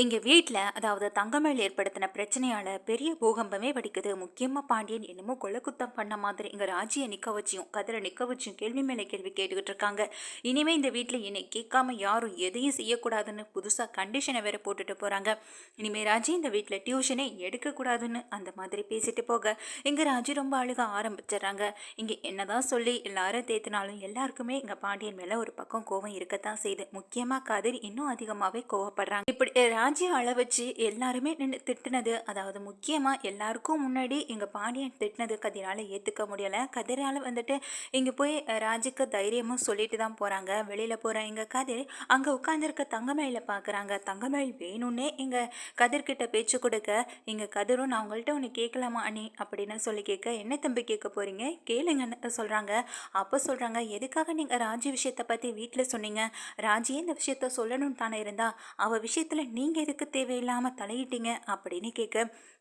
எங்கள் வீட்டில் அதாவது தங்கமேல் ஏற்படுத்தின பிரச்சனையால் பெரிய பூகம்பமே வடிக்குது. முக்கியமாக பாண்டியன் என்னமோ கொலைக்குத்தம் பண்ண மாதிரி எங்கள் ராஜியை நிற்க வச்சியும் கதிரை நிற்க வச்சியும் கேள்வி மேலே கேள்வி கேட்டுக்கிட்டு இருக்காங்க. இனிமேல் இந்த வீட்டில் என்னை கேட்காம யாரும் எதையும் செய்யக்கூடாதுன்னு புதுசாக கண்டிஷனை வேற போட்டுட்டு போகிறாங்க இனிமேல் ராஜி இந்த வீட்டில் டியூஷனே எடுக்கக்கூடாதுன்னு அந்த மாதிரி பேசிட்டு போக. எங்கள் ராஜி ரொம்ப அழுக ஆரம்பிச்சிடுறாங்க. இங்கே என்னதான் சொல்லி எல்லாரும் தேத்தினாலும் எல்லாருக்குமே எங்கள் பாண்டியன் மேலே ஒரு பக்கம் கோவம் இருக்கத்தான் செய்யுது. முக்கியமாக கதிர் இன்னும் அதிகமாகவே கோவப்படுறாங்க. இப்படி ராஜி அள வச்சு எல்லாருமே நின்று திட்டினது அதாவது முக்கியமாக எல்லாருக்கும் முன்னாடி எங்கள் பாண்டியன் திட்டினது கதிரால் ஏற்றுக்க முடியலை. கதிரால் வந்துட்டு இங்கே போய் ராஜுக்கு தைரியமும் சொல்லிட்டு தான் போகிறாங்க வெளியில் போகிற எங்கள் கதிர் அங்கே உட்காந்துருக்க தங்கமயில பார்க்குறாங்க தங்கமயில் வேணும்னே எங்கள் கதிர்கிட்ட பேச்சு கொடுக்க. எங்கள் கதிரும் நான் உங்கள்கிட்ட ஒன்று கேட்கலாமா அண்ணி? அப்படின்னு சொல்லி கேட்க என்ன தம்பி கேட்க போகிறீங்க கேளுங்கன்னு சொல்கிறாங்க அப்போ சொல்கிறாங்க எதுக்காக நீங்கள் ராஜி விஷயத்தை பற்றி வீட்டில் சொன்னீங்க? ராஜியே இந்த விஷயத்த சொல்லணும்னு தானே இருந்தா? அவள் விஷயத்தில் நீங்கள் நீங்கள் எதுக்கு தேவையில்லாமல் தலையிட்டீங்க? அப்படின்னு கேட்க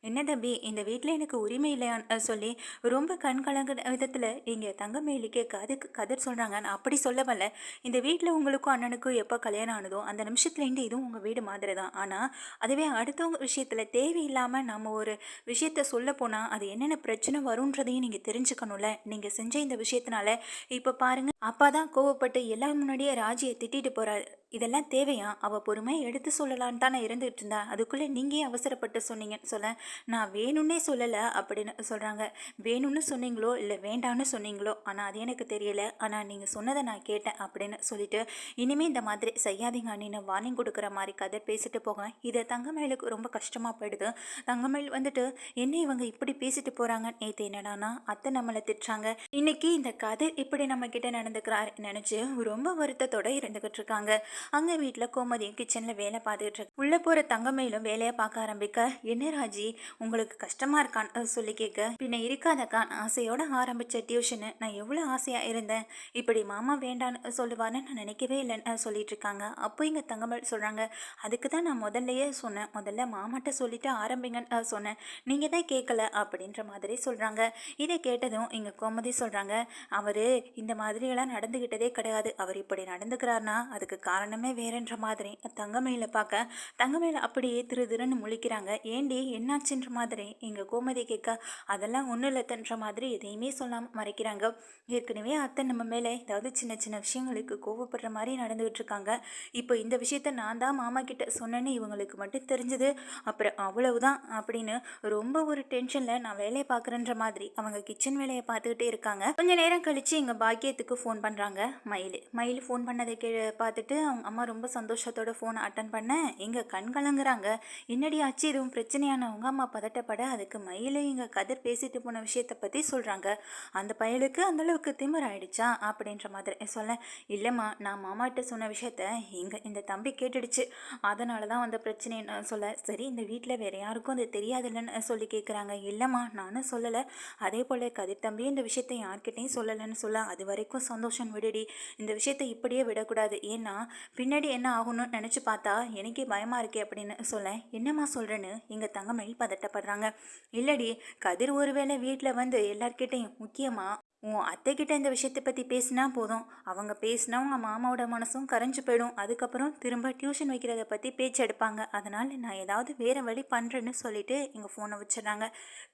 என்ன தம்பி இந்த வீட்டில் எனக்கு உரிமை இல்லையான்னு சொல்லி ரொம்ப கண் கலங்குற விதத்தில் இங்கே தங்கமேலிக்கே கதுக்கு கதர் சொல்கிறாங்க நான் அப்படி வரல. இந்த வீட்டில் உங்களுக்கும் அண்ணனுக்கும் எப்போ கல்யாணம் ஆனதோ அந்த நிமிஷத்துலேருந்து இதுவும் உங்கள் வீடு மாதிரி தான் ஆனால் அதுவே அடுத்தவங்க விஷயத்தில் தேவையில்லாமல் நம்ம ஒரு விஷயத்த சொல்ல போனால் அது என்னென்ன பிரச்சனை வரும்ன்றதையும் நீங்கள் தெரிஞ்சுக்கணும்ல. நீங்கள் செஞ்ச இந்த விஷயத்தினால இப்போ பாருங்கள் அப்பா தான் கோவப்பட்டு எல்லார் முன்னாடியே ராஜியை திட்டிட்டு போகிறாரு இதெல்லாம் தேவையா? அவள் பொறுமையாக எடுத்து சொல்லலான்னு தானே இருந்துகிட்டு இருந்தா. அதுக்குள்ளே நீங்கள் அவசரப்பட்டு சொன்னீங்கன்னு சொல்ல நான் வேணும்னே சொல்லலை அப்படின்னு சொல்கிறாங்க வேணும்னு சொன்னீங்களோ இல்லை வேண்டான்னு சொன்னீங்களோ ஆனால் அது எனக்கு தெரியல. ஆனால் நீங்கள் சொன்னதை நான் கேட்டேன் அப்படின்னு சொல்லிட்டு இனிமேல் இந்த மாதிரி செய்யாதீங்க அண்ணின்னு வார்னிங் கொடுக்குற மாதிரி கதை பேசிட்டு போங்க. இதை தங்கமயிலுக்கு ரொம்ப கஷ்டமாக போயிடுது. தங்கமயில் வந்துட்டு என்ன இவங்க இப்படி பேசிட்டு போகிறாங்க நேற்று என்னடானா அத்தை நம்மளை திட்டுறாங்க. இன்னைக்கு இந்த கதை இப்படி நம்ம கிட்ட நடந்துக்கிறாரு நினச்சி ரொம்ப வருத்தத்தோட இருந்துகிட்டு இருக்காங்க. அங்கே வீட்டில் கோமதியும் கிச்சனில் வேலை பார்த்துட்டு இருக்கு உள்ளே போகிற தங்கமயிலும் வேலையை பார்க்க ஆரம்பிக்க என்ன ராஜி? உங்களுக்கு கஷ்டமாக இருக்கான்னு சொல்லி கேட்க பின்ன இருக்காதக்கான் ஆசையோட ஆரம்பித்த டியூஷனு நான் எவ்வளோ ஆசையாக இருந்தேன். இப்படி மாமா வேண்டான்னு சொல்லுவான்னு நான் நினைக்கவே இல்லைன்னு சொல்லிட்டு இருக்காங்க. அப்போ இங்கே தங்கமல் சொல்கிறாங்க அதுக்கு தான் நான் முதல்லையே சொன்னேன். முதல்ல மாமாட்ட சொல்லிட்டு ஆரம்பிங்கன்னு சொன்னேன். நீங்கள் தான் கேட்கல அப்படின்ற மாதிரி சொல்கிறாங்க இதை கேட்டதும் இங்கே கோமதி சொல்கிறாங்க அவர் இந்த மாதிரியெல்லாம் நடந்துக்கிட்டதே கிடையாது. அவர் இப்படி நடந்துக்கிறார்னா அதுக்கு காரணமே வேறன்ற மாதிரி. தங்கமயில பார்க்க தங்கமயில அப்படியே திரு திருன்னு முழிக்கிறாங்க. ஏண்டி என்னாச்சுன்ற மாதிரி எங்கள் கோமதி கேட்க அதெல்லாம் ஒன்றும் இல்லைத்தன்ற மாதிரி எதையுமே சொல்லாமல் மறைக்கிறாங்க. ஏற்கனவே அத்தை நம்ம மேலே ஏதாவது சின்ன சின்ன விஷயங்களுக்கு கோவப்படுற மாதிரி நடந்துகிட்டு இருக்காங்க. இப்போ இந்த விஷயத்த நான் தான் மாமா கிட்ட சொன்னேன்னு இவங்களுக்கு மட்டும் தெரிஞ்சது. அப்புறம் அவ்வளவுதான் அப்படின்னு ரொம்ப ஒரு டென்ஷனில் நான் வேலையை பார்க்குறேன்ற மாதிரி அவங்க கிச்சன் வேலையை பார்த்துக்கிட்டே இருக்காங்க. கொஞ்ச நேரம் கழித்து எங்கள் பாக்கியத்துக்கு ஃபோன் பண்ணுறாங்க மயில். மயில் ஃபோன் பண்ணதை கே பார்த்துட்டு அவங்க அம்மா ரொம்ப சந்தோஷத்தோட ஃபோனை அட்டன் பண்ண எங்கள் கண் கலங்குறாங்க. என்னடி ஆச்சு? எதுவும் பிரச்சனையானவங்க அம்மா அம்மா பதட்டப்பட அதுக்கு மயிலை எங்கள் கதிர் பேசிட்டு போன விஷயத்தை பற்றி சொல்கிறாங்க அந்த பயலுக்கு அந்தளவுக்கு திமிர் ஆயிடுச்சா அப்படின்ற மாதிரி சொல்ல இல்லைம்மா நான் மாமாட்ட சொன்ன விஷயத்த எங்கள் இந்த தம்பி கேட்டுடுச்சு. அதனால தான் அந்த பிரச்சனைன்னு சொல்ல. சரி இந்த வீட்டில் வேறு யாருக்கும் அது தெரியாதுல்லன்னு சொல்லி கேட்குறாங்க இல்லைம்மா நானும் சொல்லலை. அதே போல் கதிர் தம்பி இந்த விஷயத்த யார்கிட்டையும் சொல்லலைன்னு சொல்ல அது வரைக்கும் சந்தோஷம் விடுடி. இந்த விஷயத்த இப்படியே விடக்கூடாது. ஏன்னா பின்னாடி என்ன ஆகணும்னு நினச்சி பார்த்தா எனக்கே பயமாக இருக்கே அப்படின்னு சொல்ல என்னம்மா சொல்கிறேன்னு எங்கள் தங்கமயில் பதட்டப்படுறாங்க. இல்லடி கதிர் ஒருவேளை வீட்டில் வந்து எல்லார்கிட்டையும் முக்கியமாக உன் அத்தைக்கிட்ட இந்த விஷயத்தை பற்றி பேசினா போதும். அவங்க பேசினா உங்கள் மாமாவோட மனசும் கரைஞ்சு போயிடும். அதுக்கப்புறம் திரும்ப டியூஷன் வைக்கிறத பற்றி பேச்சு எடுப்பாங்க. அதனால் நான் ஏதாவது வேறு வழி பண்ணுறேன்னு சொல்லிட்டு எங்கள் ஃபோனை வச்சிடறாங்க.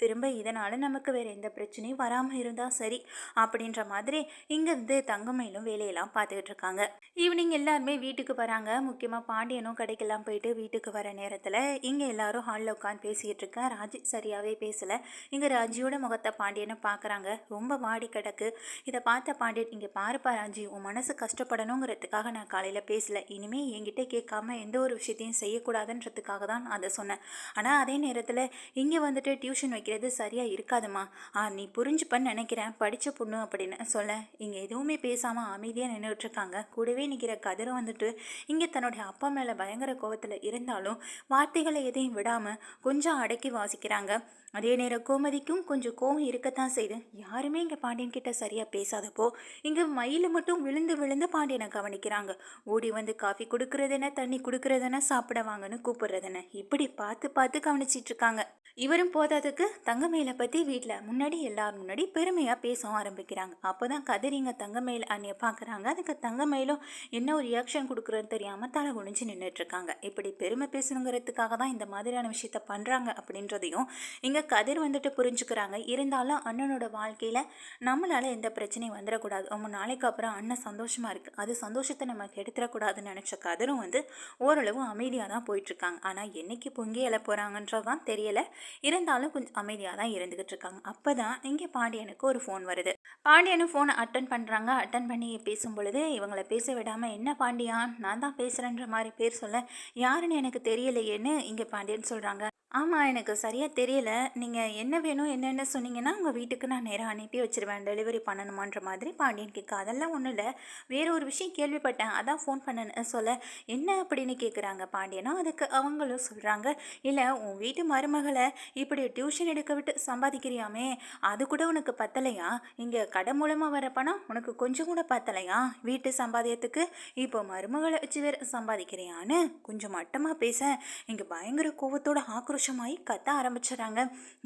திரும்ப இதனால் நமக்கு வேறு எந்த பிரச்சனையும் வராமல் இருந்தால் சரி அப்படின்ற மாதிரி இங்கேருந்து தங்கமையிலும் வேலையெல்லாம் பார்த்துக்கிட்டு இருக்காங்க. ஈவினிங் எல்லாருமே வீட்டுக்கு வராங்க. முக்கியமாக பாண்டியனும் கடைக்கெல்லாம் போயிட்டு வீட்டுக்கு வர நேரத்தில் இங்கே எல்லாரும் ஹாலில் உட்காந்து பேசிக்கிட்டு இருக்கேன் ராஜி சரியாகவே பேசலை. இங்கே ராஜியோட முகத்தை பாண்டியனை பார்க்குறாங்க ரொம்ப வாடி கிடக்கு. இதை பார்த்த பாண்டியன் இங்கே பாருப்பா ராஜி உன் மனசு கஷ்டப்படணுங்கிறதுக்காக நான் காலையில் பேசலை. இனிமேல் என்கிட்ட கேட்காம எந்த ஒரு விஷயத்தையும் செய்யக்கூடாதுன்றதுக்காக தான் நான் அதை சொன்னேன். ஆனால் அதே நேரத்தில் இங்கே வந்துட்டு டியூஷன் வைக்கிறது சரியாக இருக்காதுமா ஆ நீ புரிஞ்சுப்பன்னு நினைக்கிறேன். படித்த பொண்ணு அப்படின்னு சொல்ல. இங்கே எதுவுமே பேசாமல் அமைதியாக நின்றுட்டுருக்காங்க கூடவே நிற்கிற கதிரை வந்துட்டு இங்கே தன்னுடைய அப்பா மேலே பயங்கர கோபத்தில் இருந்தாலும் வார்த்தைகளை எதையும் விடாமல் கொஞ்சம் அடக்கி வாசிக்கிறாங்க. அதே நேரம் கோமதிக்கும் கொஞ்சம் கோவம் இருக்கத்தான் செய்து யாருமே இங்கே பாண்டியன் கிட்ட சரியாக பேசாதப்போ இங்கே மயில் மட்டும் விழுந்து விழுந்து பாண்டியனை கவனிக்கிறாங்க. ஓடி வந்து காஃபி கொடுக்கறதுன தண்ணி கொடுக்கறதுன சாப்பிட வாங்கன்னு கூப்பிடுறதுன இப்படி பார்த்து பார்த்து கவனிச்சிட்டு இருக்காங்க. இவரும் போதாதுக்கு தங்கமயிலை பற்றி வீட்டில் முன்னாடி எல்லாரும் முன்னாடி பெருமையாக பேச ஆரம்பிக்கிறாங்க. அப்போ தான் கதிரிங்க தங்கமயில் அண்ணியை பார்க்குறாங்க அதுக்கு தங்கமயிலும் என்ன ஒரு ரியாக்ஷன் கொடுக்குறதுன்னு தெரியாமல் தலை குனிஞ்சு நின்றுட்டுருக்காங்க இப்படி பெருமை பேசணுங்கிறதுக்காக தான் இந்த மாதிரியான விஷயத்த பண்ணுறாங்க அப்படின்றதையும் இங்கே கதிர் வந்துட்டு புரிஞ்சுக்கிறாங்க. இருந்தாலும் அண்ணனோட வாழ்க்கையில் நம்மளால் எந்த பிரச்சனையும் வந்துடக்கூடாது. ரொம்ப நாளைக்கு அப்புறம் அண்ணன் சந்தோஷமாக இருக்குது அது சந்தோஷத்தை நம்ம கெடுத்துடக்கூடாதுன்னு நினச்ச கதிரும் வந்து ஓரளவு அமைதியாக தான் போயிட்டுருக்காங்க ஆனால் என்னைக்கு பொங்கி எழ போகிறாங்கன்றது தான் தெரியலை. இருந்தாலும் கொஞ்சம் அமைதியாக தான் இருந்துக்கிட்டு இருக்காங்க. அப்போ தான் இங்கே பாண்டியனுக்கு ஒரு ஃபோன் வருது. பாண்டியனும் ஃபோனை அட்டன் பண்ணுறாங்க அட்டன் பண்ணி பேசும் பொழுது இவங்களை பேச விடாமல் என்ன பாண்டியா? நான் தான் பேசுகிறேன்ற மாதிரி பேர் சொல்ல யாருன்னு எனக்கு தெரியலையேன்னு இங்கே பாண்டியன் சொல்கிறாங்க ஆமாம் எனக்கு சரியாக தெரியல. நீங்கள் என்ன வேணும் என்னென்ன சொன்னீங்கன்னா உங்கள் வீட்டுக்கு நான் நேராக அனுப்பி வச்சுருவேன். டெலிவரி பண்ணணுமான்ற மாதிரி பாண்டியன் கேட்க அதெல்லாம் ஒன்றும் இல்லை. வேற ஒரு விஷயம் கேள்விப்பட்டேன். அதான் ஃபோன் பண்ணேன்னு சொல்ல. என்ன அப்படின்னு கேட்குறாங்க பாண்டியனா? அதுக்கு அவங்களும் சொல்கிறாங்க இல்லை உன் வீட்டு மருமகளை இப்படி டியூஷன் எடுக்க விட்டு சம்பாதிக்கிறியாமே? அது கூட உனக்கு பத்தலையா? இங்கே கடை மூலமாக வர பணம் உனக்கு கொஞ்சம் கூட பத்தலையா? வீட்டு சம்பாதியத்துக்கு இப்போ மருமகளை வச்சு வேற சம்பாதிக்கிறியான்னு கொஞ்சம் மட்டமாக பேச. இங்கே பயங்கர கோவத்தோட ஆக்ரோஷமாகி கத்த ஆரம்பிச்சிடுறாங்க.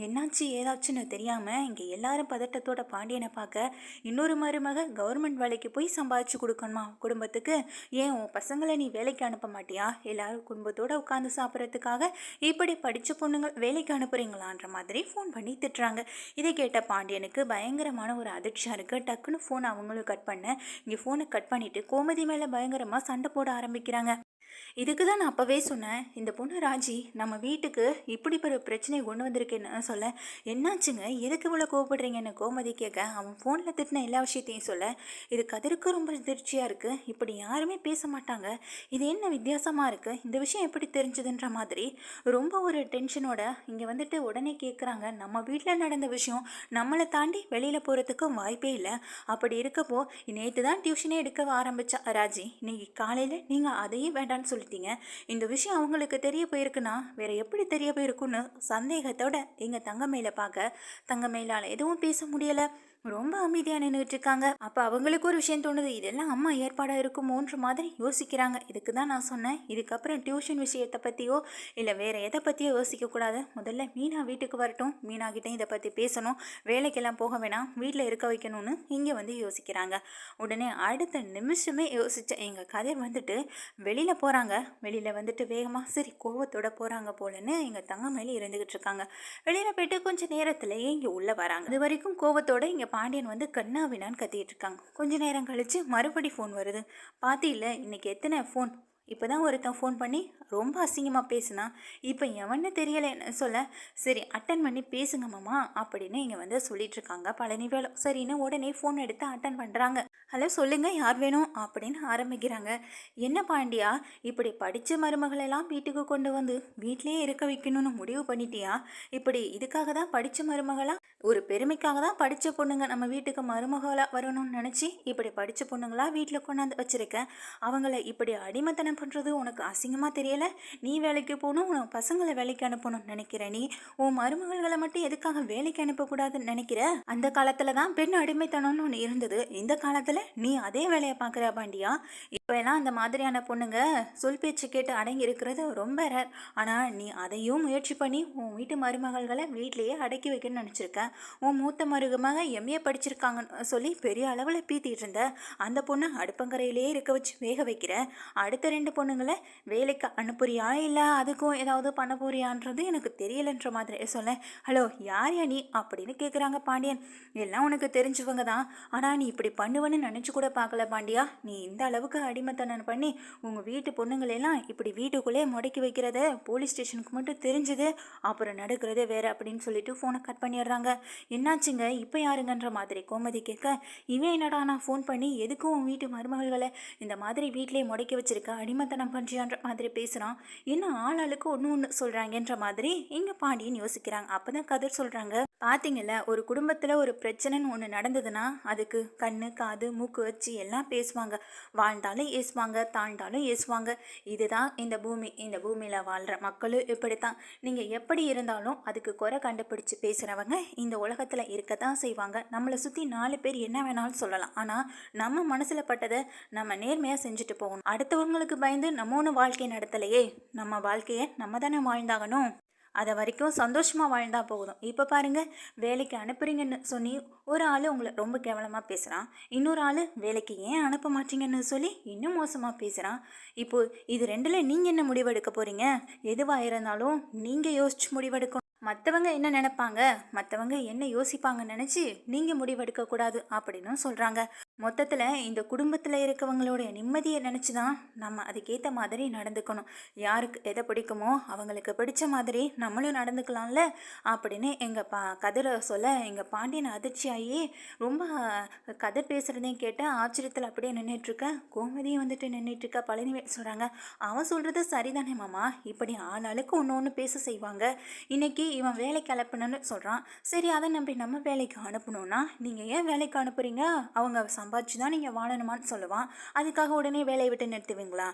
என்னாச்சு ஏதாச்சுன்னு தெரியாமல் இங்கே எல்லாரும் பதட்டத்தோட பாண்டியனை பார்க்க இன்னொரு மருமக கவர்மெண்ட் வேலைக்கு போய் சம்பாதிச்சு கொடுக்கணுமா? குடும்பத்துக்கு? ஏன் உன் பசங்களை நீ வேலைக்கு அனுப்ப மாட்டியா? எல்லாரும் குடும்பத்தோடு உட்காந்து சாப்பிட்றதுக்காக இப்படி படித்த பொண்ணுங்கள் வேலைக்கு அனுப்புகிறீங்களான்ற மாதிரி ஃபோன் பண்ணி திட்டுறாங்க. இதை கேட்ட பாண்டியனுக்கு பயங்கரமான ஒரு அதிர்ச்சியாக இருக்குது டக்குன்னு ஃபோன் அவங்களும் கட் பண்ண. இங்கே ஃபோனை கட் பண்ணிவிட்டு கோமதி மேலே பயங்கரமாக சண்டை போட ஆரம்பிக்கிறாங்க. இதுக்கு தான் நான் அப்போவே சொன்னேன் இந்த பொண்ணு ராஜி நம்ம வீட்டுக்கு இப்படி ஒரு பிரச்சனை கொண்டு வந்திருக்கேன்னு சொல்ல என்னாச்சுங்க? எதுக்கு இவ்வளோ கோவப்படுறீங்கன்னு? கோமதி கேட்க அவன் ஃபோனில் திட்டின எல்லா விஷயத்தையும் சொல்ல இது கதிருக்கு ரொம்ப திருச்சியாக இருக்குது இப்படி யாருமே பேச மாட்டாங்க இது என்ன வித்தியாசமாக இருக்குது இந்த விஷயம் எப்படி தெரிஞ்சதுன்ற மாதிரி. ரொம்ப ஒரு டென்ஷனோட இங்கே வந்துட்டு உடனே கேட்குறாங்க நம்ம வீட்டில் நடந்த விஷயம் நம்மளை தாண்டி வெளியில் போகிறதுக்கும் வாய்ப்பே இல்லை. அப்படி இருக்கப்போ நேற்று தான் டியூஷனே எடுக்க ஆரம்பித்தா ராஜி இன்னைக்கு காலையில் நீங்கள் அதையும் வேண்டாம் வேண்டான்னு சொல்லிட்டீங்க. இந்த விஷயம் அவங்களுக்கு தெரிய போயிருக்குன்னா வேற எப்படி தெரிய போயிருக்குன்னு சந்தேகத்தோட எங்கள் தங்கமயில பார்க்க தங்கமயிலால் எதுவும் பேச முடியலை. ரொம்ப அமைதியாக நின்றுட்டு இருக்காங்க அப்போ அவங்களுக்கு ஒரு விஷயம் தோணுது. இதெல்லாம் அம்மா ஏற்பாடாக இருக்குமோன்ற மாதிரி யோசிக்கிறாங்க. இதுக்கு தான் நான் சொன்னேன். இதுக்கப்புறம் டியூஷன் விஷயத்தை பற்றியோ இல்லை வேறு எதை பற்றியோ யோசிக்கக்கூடாது முதல்ல மீனா வீட்டுக்கு வரட்டும். மீனா கிட்டே இதை பற்றி பேசணும். வேலைக்கெல்லாம் போக வேணாம். வீட்டில் இருக்க வைக்கணும்னு இங்கே வந்து யோசிக்கிறாங்க. உடனே அடுத்த நிமிஷமே யோசித்தேன் எங்கள் கதிர் வந்துட்டு வெளியில் போகிறாங்க வெளியில் வந்துட்டு வேகமாக சரி கோவத்தோட போகிறாங்க போலன்னு எங்கள் தங்கமேலே இருந்துக்கிட்டு இருக்காங்க வெளியில் போயிட்டு கொஞ்சம் நேரத்துலேயே இங்கே உள்ளே வராங்க. இது வரைக்கும் கோவத்தோடு இங்கே பாண்டியன் வந்து கண்ணா வினான்னு கத்திட்டு இருக்காங்க. கொஞ்ச நேரம் கழிச்சு மறுபடி ஃபோன் வருது. பாத்தியில்ல இன்னைக்கு எத்தனை ஃபோன் இப்போ தான் ஒருத்தன் ஃபோன் பண்ணி ரொம்ப அசிங்கமாக பேசுனான் இப்போ எவன்னு தெரியலைன்னு சொல்ல சரி அட்டன் பண்ணி பேசுங்க மாமா அப்படின்னு இங்கே வந்து சொல்லிட்டு இருக்காங்க சரின்னு உடனே ஃபோன் எடுத்து அட்டன் பண்ணுறாங்க ஹலோ சொல்லுங்கள் யார் வேணும்? அப்படின்னு ஆரம்பிக்கிறாங்க. என்ன பாண்டியா இப்படி படித்த மருமகளெல்லாம் வீட்டுக்கு கொண்டு வந்து வீட்டிலேயே இருக்க வைக்கணும்னு முடிவு பண்ணிட்டியா? இப்படி இதுக்காக தான் படித்த மருமகளாக ஒரு பெருமைக்காக தான் படித்த பொண்ணுங்க நம்ம வீட்டுக்கு மருமகளாக வரணும்னு நினச்சி இப்படி படித்த பொண்ணுங்களா வீட்டில் கொண்டாந்து வச்சுருக்கேன் அவங்கள இப்படி அடிமைத்தனம் பண்ணுறது உனக்கு அசிங்கமாக தெரியலை? நீ வேலைக்கு போகணும் உனக்கு பசங்களை வேலைக்கு அனுப்பணும்னு நினைக்கிற நீ? உன் மருமகள்களை மட்டும் எதுக்காக வேலைக்கு அனுப்பக்கூடாதுன்னு நினைக்கிற? அந்த காலத்தில் தான் பெண் அடிமைத்தனம்னு ஒன்று இருந்தது. இந்த காலத்தில் நீ அதே வேலையை பார்க்குற பாண்டியா? இப்போ எல்லாம் அந்த மாதிரியான பொண்ணுங்க சொல் பேச்சு கேட்டு அடங்கி இருக்கிறது ரொம்ப ரேர். ஆனால் நீ அதையும் முயற்சி பண்ணி உன் வீட்டு மருமகள்களை வீட்லேயே அடக்கி வைக்கணும்னு நினச்சிருக்க. உன் மூத்த மருகமாக எம்ஏ படிச்சிருக்காங்கன்னு சொல்லி பெரிய அளவில் பீத்திட்டு இருந்த. அந்த பொண்ணை அடுப்பங்கரையிலேயே இருக்க வச்சு வேக வைக்கிற. அடுத்த ரெண்டு பொண்ணுங்களை வேலைக்கு அனுப்புறியா இல்லை அதுக்கும் ஏதாவது பண்ண போறியான்றது எனக்கு தெரியலன்ற மாதிரி சொல்ல. ஹலோ யார் யா நீ? அப்படின்னு கேட்குறாங்க பாண்டியன். எல்லாம் உனக்கு தெரிஞ்சவங்க தான். ஆனால் நீ இப்படி பண்ணுவேன்னு நினச்சி கூட பார்க்கல பாண்டியா. நீ இந்த அளவுக்கு அடிமைத்தனம் பண்ணி உங்கள் வீட்டு பொண்ணுங்களெல்லாம் இப்படி வீட்டுக்குள்ளே முடக்கி வைக்கிறத போலீஸ் ஸ்டேஷனுக்கு மட்டும் தெரிஞ்சுது. அப்புறம் நடக்கிறதே வேற அப்படின்னு சொல்லிட்டு ஃபோனை கட் பண்ணிடுறாங்க. என்னாச்சுங்க? இப்போ யாருங்கன்ற மாதிரி கோமதி கேட்க இவன் என்னடா நான் ஃபோன் பண்ணி எதுக்கும் உன் வீட்டு மருமகள்களை இந்த மாதிரி வீட்டிலே முடக்கி வச்சிருக்க? அடிமத்தனம் பண்ணுறியான்ற மாதிரி பேசுகிறான் இன்னும் ஆளாளுக்கு ஒன்று ஒன்று சொல்கிறாங்கன்ற மாதிரி இங்கே பாண்டியன் யோசிக்கிறாங்க. அப்போ தான் கதிர் சொல்கிறாங்க பார்த்தீங்கல்ல ஒரு குடும்பத்தில் ஒரு பிரச்சனைன்னு ஒன்று நடந்ததுன்னா அதுக்கு கண் காது மூக்கு வச்சு எல்லாம் பேசுவாங்க. வாழ்ந்தாலும் ஏசுவாங்க தாழ்ந்தாலும் ஏசுவாங்க. இதுதான் இந்த பூமி. இந்த பூமியில் வாழ்கிற மக்களும் இப்படித்தான். நீங்கள் எப்படி இருந்தாலும் அதுக்கு குறை கண்டுபிடிச்சு பேசுகிறவங்க இந்த உலகத்தில் இருக்க தான் செய்வாங்க. நம்மளை சுற்றி நாலு பேர் என்ன வேணாலும் சொல்லலாம். ஆனால் நம்ம மனசில் பட்டதை நம்ம நேர்மையாக செஞ்சுட்டு போகணும். அடுத்தவங்களுக்கு பயந்து நம்ம ஒன்று வாழ்க்கை நடத்தலையே. நம்ம வாழ்க்கையை நம்ம தானே வாழ்ந்தாகணும். அதை வரைக்கும் சந்தோஷமாக வாழ்ந்தா போதும். இப்போ பாருங்கள் வேலைக்கு அனுப்புறீங்கன்னு சொல்லி ஒரு ஆள் உங்களை ரொம்ப கேவலமாக பேசுகிறான் இன்னொரு ஆள் வேலைக்கு ஏன் அனுப்ப மாட்டீங்கன்னு சொல்லி இன்னும் மோசமாக பேசுகிறான் இப்போது இது ரெண்டில் நீங்கள் என்ன முடிவெடுக்க போகிறீங்க எதுவாக இருந்தாலும் நீங்கள் யோசிச்சு முடிவெடுக்கணும். மற்றவங்க என்ன நினைப்பாங்க? மற்றவங்க என்ன யோசிப்பாங்கன்னு நினச்சி நீங்கள் முடிவெடுக்கக்கூடாது அப்படின்னு சொல்கிறாங்க மொத்தத்தில் இந்த குடும்பத்தில் இருக்கவங்களோட நிம்மதியை நினச்சி தான் நம்ம அதுக்கேற்ற மாதிரி நடந்துக்கணும். யாருக்கு எதை பிடிக்குமோ அவங்களுக்கு பிடிச்ச மாதிரி நம்மளும் நடந்துக்கலாம்ல? அப்படின்னு எங்கள் பா கதிரை சொல்ல எங்கள் பாண்டியன் அதிர்ச்சியாகி ரொம்ப கதிர் பேசுகிறதையும் கேட்டு ஆச்சரியத்தில் அப்படியே நின்றுட்டுருக்க கோமதியும் வந்துட்டு நின்றுட்டுருக்க பழனிவேல் சொல்கிறாங்க அவன் சொல்கிறது சரிதானே மாமா. இப்படி ஆளாளுக்கு ஒன்று ஒன்று பேச செய்வாங்க. இன்னைக்கு இவன் வேலைக்கு அனுப்பணும்னு சொல்கிறான் சரி அதை நம்பி நம்ம வேலைக்கு அனுப்பணும்னா நீங்கள் ஏன் வேலைக்கு அனுப்புகிறீங்க அவங்க சம்பாதிச்சு தான் நீங்கள் வாழணுமான்னு சொல்லுவான். அதுக்காக உடனே வேலையை விட்டு நிறுத்துவீங்களா?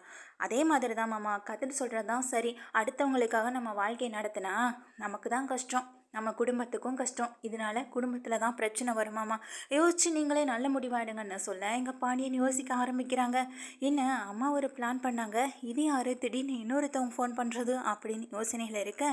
அதே மாதிரி தான் மாமா கற்றுட்டு சொல்கிறது தான் சரி. அடுத்தவங்களுக்காக நம்ம வாழ்க்கையை நடத்தினா நமக்கு தான் கஷ்டம். நம்ம குடும்பத்துக்கும் கஷ்டம். இதனால குடும்பத்தில் தான் பிரச்சனை வருமாமா யோசிச்சு நீங்களே நல்ல முடிவாயிடுங்கன்னு சொல்ல எங்கள் பாண்டியன் யோசிக்க ஆரம்பிக்கிறாங்க. என்ன அம்மா ஒரு பிளான் பண்ணாங்க. இது யார்? திடீர்னு இன்னொருத்தவங்க ஃபோன் பண்ணுறது அப்படின்னு யோசனையில் இருக்க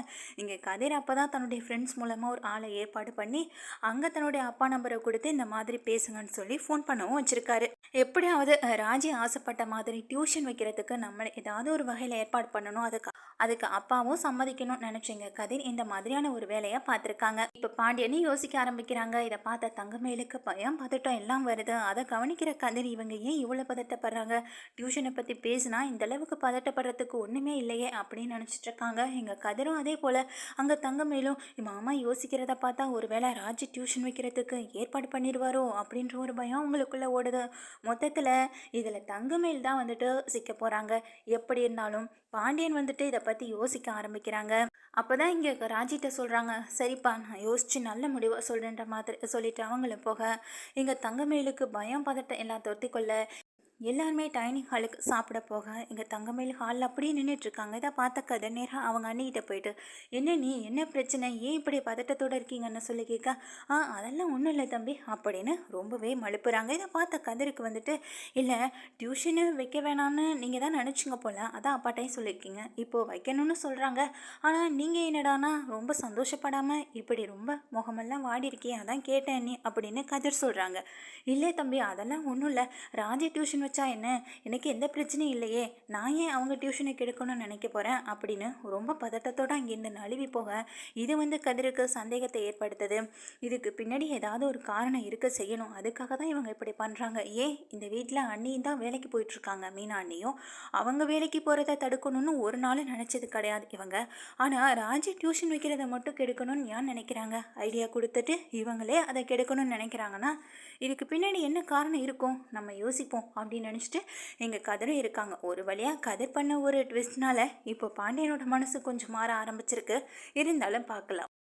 இங்கே கதிர் அப்போ தான் தன்னுடைய ஃப்ரெண்ட்ஸ் மூலமாக ஒரு ஆளை ஏற்பாடு பண்ணி அங்கே தன்னுடைய அப்பா நம்பரை கொடுத்து இந்த மாதிரி பேசுங்கன்னு சொல்லி ஃபோன் பண்ணவும் வச்சுருக்காரு. எப்படியாவது ராஜி ஆசைப்பட்ட மாதிரி டியூஷன் வைக்கிறதுக்கு நம்மளை ஏதாவது ஒரு வகையில் ஏற்பாடு பண்ணணும். அதுக்கு அதுக்கு அப்பாவும் சம்மதிக்கணும்னு நினச்சிங்க. கதிர் இந்த மாதிரியான ஒரு வேலையை பார்த்துருக்காங்க. இப்போ பாண்டியனும் யோசிக்க ஆரம்பிக்கிறாங்க. இதை பார்த்த தங்கமேலுக்கு பயம் பதட்டம் எல்லாம் வருது. அதை கவனிக்கிற கதிர் இவங்க ஏன் இவ்வளோ பதட்டப்படுறாங்க? டியூஷனை பற்றி பேசினா இந்த அளவுக்கு பதட்டப்படுறதுக்கு ஒன்றுமே இல்லையே அப்படின்னு நினச்சிட்டு இருக்காங்க. எங்கள் கதிரும் அதே போல். அங்கே தங்கமேலும் மாமா யோசிக்கிறத பார்த்தா ஒருவேளை ராஜ் டியூஷன் வைக்கிறதுக்கு ஏற்பாடு பண்ணிடுவாரோ அப்படின்ற ஒரு பயம் அவங்களுக்குள்ளே ஓடுது. மொத்தத்தில் இதில் தங்கமேல் தான் வந்துட்டு சிக்க போகிறாங்க எப்படி இருந்தாலும் பாண்டியன் வந்துட்டு இதை பற்றி யோசிக்க ஆரம்பிக்கிறாங்க. அப்போ தான் இங்கே ராஜிட்ட சொல்கிறாங்க சரிப்பா நான் யோசித்து நல்ல முடிவாக சொல்கிறேன்ற மாதிரி சொல்லிட்டு அவங்களும் போக இங்கே தங்கமேலுக்கு பயம் பதட்டம் எல்லாம் தொத்திக்கொள்ள எல்லாருமே டைனிங் ஹாலுக்கு சாப்பிட போக எங்கள் தங்கமேல் ஹாலில் அப்படியே நின்றுட்டுருக்காங்க இதை பார்த்த கதை நேராக அவங்க அண்ணிக்கிட்ட போயிட்டு என்ன நீ? என்ன பிரச்சனை? ஏன் இப்படி பதட்டத்தோடு இருக்கீங்கன்னு சொல்லி கேட்க ஆ அதெல்லாம் ஒன்றும் இல்லை தம்பி அப்படின்னு ரொம்பவே மழுப்புறாங்க. இதை பார்த்த கதிருக்கு வந்துட்டு இல்லை டியூஷனு வைக்க வேணான்னு நீங்கள் தான் நினச்சிங்க போல் அதான் அப்பாட்டையும் சொல்லியிருக்கீங்க. இப்போது வைக்கணும்னு சொல்கிறாங்க ஆனால் நீங்கள் என்னடானா ரொம்ப சந்தோஷப்படாமல் இப்படி ரொம்ப முகமெல்லாம் வாடி இருக்கே அதான் கேட்டேன் நீ அப்படின்னு கதிர் சொல்கிறாங்க இல்லை தம்பி அதெல்லாம் ஒன்றும் இல்லை. ராஜி டியூஷன் வச்சா என்ன? எனக்கு எந்த பிரச்சனையும் இல்லையே. நான் ஏன் அவங்க டியூஷனுக்கு எடுக்கணும்னு நினைக்க போகிறேன் அப்படின்னு ரொம்ப பதட்டத்தோடு அங்கேருந்து நழுவி போக இது வந்து கதிருக்கு சந்தேகத்தை ஏற்படுத்துது. இதுக்கு பின்னாடி ஏதாவது ஒரு காரணம் இருக்க செய்யணும். அதுக்காக தான் இவங்க இப்படி பண்ணுறாங்க ஏன் இந்த வீட்டில் அண்ணியும் தான் வேலைக்கு போயிட்டுருக்காங்க மீனா அண்ணியும் அவங்க வேலைக்கு போகிறத தடுக்கணும்னு ஒரு நாள் நினச்சது கிடையாது இவங்க. ஆனால் ராஜி டியூஷன் வைக்கிறத மட்டும் கெடுக்கணும்னு ஏன் நினைக்கிறாங்க? ஐடியா கொடுத்துட்டு இவங்களே அதை கெடுக்கணும்னு நினைக்கிறாங்கன்னா இதுக்கு பின்னாடி என்ன காரணம் இருக்கும்? நம்ம யோசிப்போம் அப்படின்னு நினச்சிட்டு எங்கள் கதிரும் இருக்காங்க. ஒரு வழியாக கதிர் பண்ண ஒரு ட்விஸ்ட்னால இப்போ பாண்டியனோட மனசு கொஞ்சம் மாற ஆரம்பிச்சிருக்கு. இருந்தாலும் பார்க்கலாம்.